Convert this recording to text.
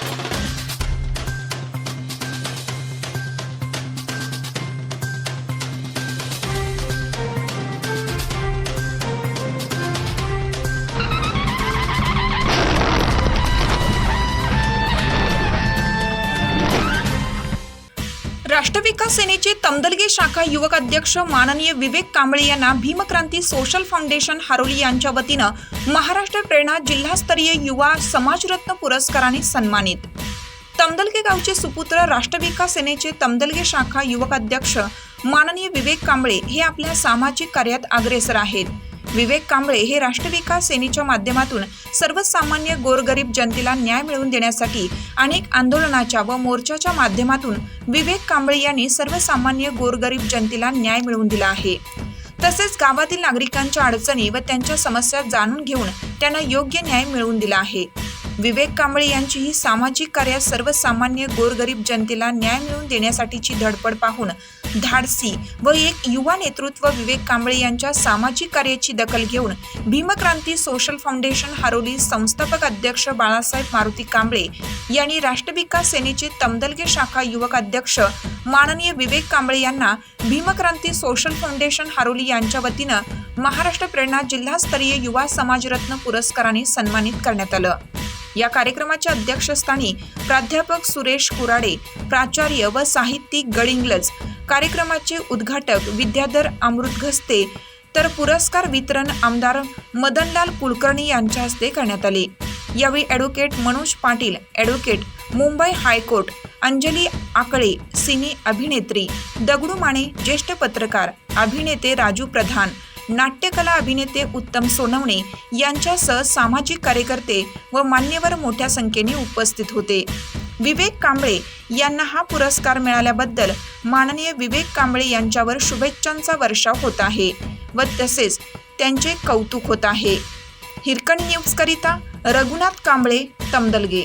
Thank you. राष्ट्रविकास सेनेचे तमदलगे शाखा युवक अध्यक्ष माननीय विवेक कांबळे यांना भीमक्रांती सोशल फाउंडेशन हारोली यांच्या वतीनं महाराष्ट्र प्रेरणा जिल्हास्तरीय युवा समाजरत्न पुरस्काराने सन्मानित. तमदलगे गावचे सुपुत्र राष्ट्रविकास सेनेचे तमदलगे शाखा युवक अध्यक्ष माननीय विवेक कांबळे हे आपल्या सामाजिक कार्यात अग्रेसर आहेत. विवेक कांबळे हे राष्ट्रविकास सेनेच्या माध्यमातून सर्वसामान्य गोरगरीब जनतेला न्याय मिळवून देण्यासाठी अनेक आंदोलनाच्या व मोर्चाच्या माध्यमातून विवेक कांबळे यांनी सर्वसामान्य गोरगरीब जनतेला न्याय मिळवून दिला आहे. तसेच गावातील नागरिकांच्या अडचणी व त्यांच्या समस्या जाणून घेऊन त्यांना योग्य न्याय मिळवून दिला आहे. विवेक कांबळे यांची ही सामाजिक कार्यात सर्वसामान्य गोरगरीब जनतेला न्याय मिळवून देण्यासाठीची धडपड पाहून धाडसी व एक युवा नेतृत्व विवेक कांबळे यांच्या सामाजिक कार्याची दखल घेऊन भीमक्रांती सोशल फाउंडेशन हारोली संस्थापक अध्यक्ष बाळासाहेब मारुती कांबळे यांनी राष्ट्रविकास सेनेचे तमदलगे शाखा युवक अध्यक्ष माननीय विवेक कांबळे यांना भीमक्रांती सोशल फाउंडेशन हारोली यांच्या वतीनं महाराष्ट्र प्रेरणा जिल्हास्तरीय युवा समाजरत्न पुरस्काराने सन्मानित करण्यात आलं. या कार्यक्रमाच्या अध्यक्षस्थानी प्राध्यापक सुरेश कुराडे प्राचार्य व साहित्यिक गडिंगलज कार्यक्रमाचे उद्घाटक विद्याधर अमृत घस्ते तर पुरस्कार वितरण आमदार मदनलाल कुलकर्णी यांच्या हस्ते करण्यात आले. यावेळी advocate Manoj Patil advocate Mumbai high court Anjali Akale cine अभिनेत्री दगडू माने ज्येष्ठ पत्रकार अभिनेते राजू प्रधान नाट्यकला अभिनेते उत्तम सोनवणे यांच्यासह सामाजिक कार्यकर्ते व मान्यवर मोठ्या संख्येने उपस्थित होते. विवेक कांबळे यांना हा पुरस्कार मिळाल्याबद्दल माननीय विवेक कांबळे यांच्यावर शुभेच्छांचा वर्षाव होत आहे व तसेच त्यांचे कौतुक होत आहे. हिरकण न्यूजकरिता रघुनाथ कांबळे तमदलगे.